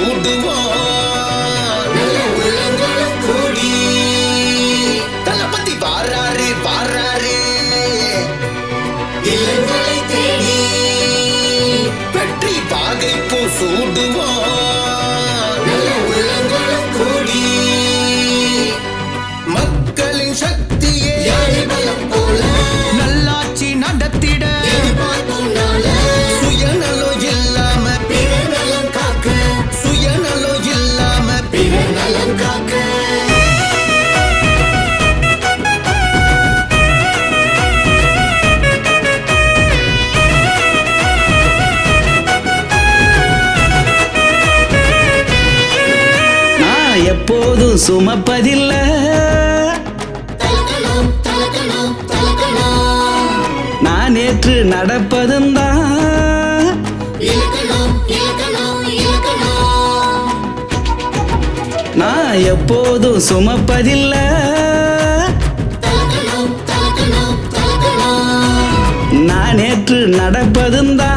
சூடுவோம் நல்ல உள்ளங்களும் கூடி தளபதி வாராரு வாராரு இல்லங்களை தேடி வெற்றி பாகை பூ சூடுவோம் எப்போதும் சுமப்பதில்ல. நான் நேற்று நடப்பதும் தான். நான் எப்போதும் சுமப்பதில்ல. நான் நேற்று நடப்பதும் தான்.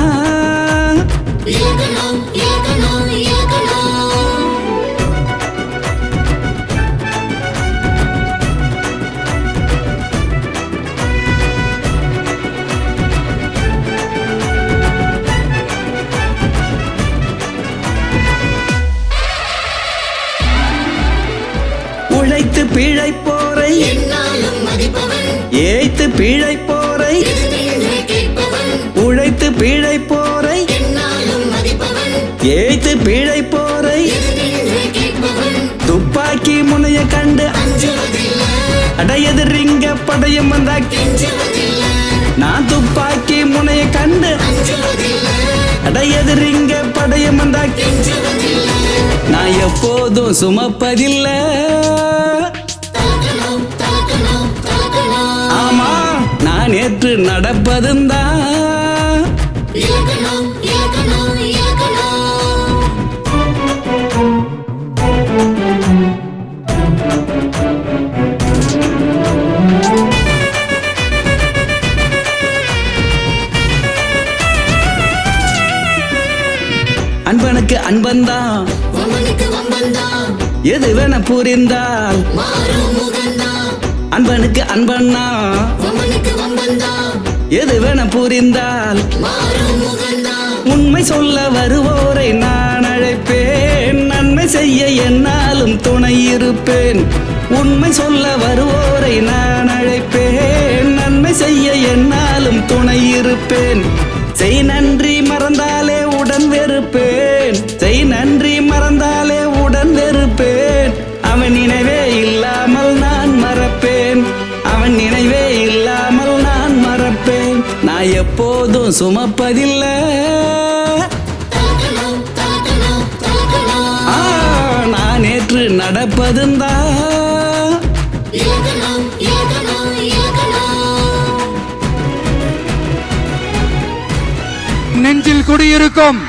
பிழைப்போரை ஏய்த்து பிழைப்போரை உழைத்து பிழைப்போரை ஏய்த்து பிழைப்போரை துப்பாக்கி முனைய கண்டு அஞ்சுவதில்லை. அடையதிரிங்க படையும் வந்தா நான் துப்பாக்கி முனைய கண்டு அஞ்சுவதில்லை. அடையதிரிங்க படையும் வந்தா நான் எப்போதும் சுமப்பதில்ல. இலக்கணம் இலக்கணம் அன்பனுக்கு வம்பந்தான் எது வேண புரிந்தால் அன்பனுக்கு அன்பன்னா எதுவென எது புரிந்தால் உண்மை சொல்ல வருவோரை நான் அழைப்பேன். நன்மை செய்ய என்னாலும் துணை இருப்பேன். உண்மை சொல்ல வருவோரை நான் அழைப்பேன். நன்மை செய்ய என்னாலும் துணை இருப்பேன். செய் நன்றி நான் எப்போதும் சுமப்பதில்லை. நான் நேற்று நடப்பதுந்தா நெஞ்சில் குடியிருக்கும்.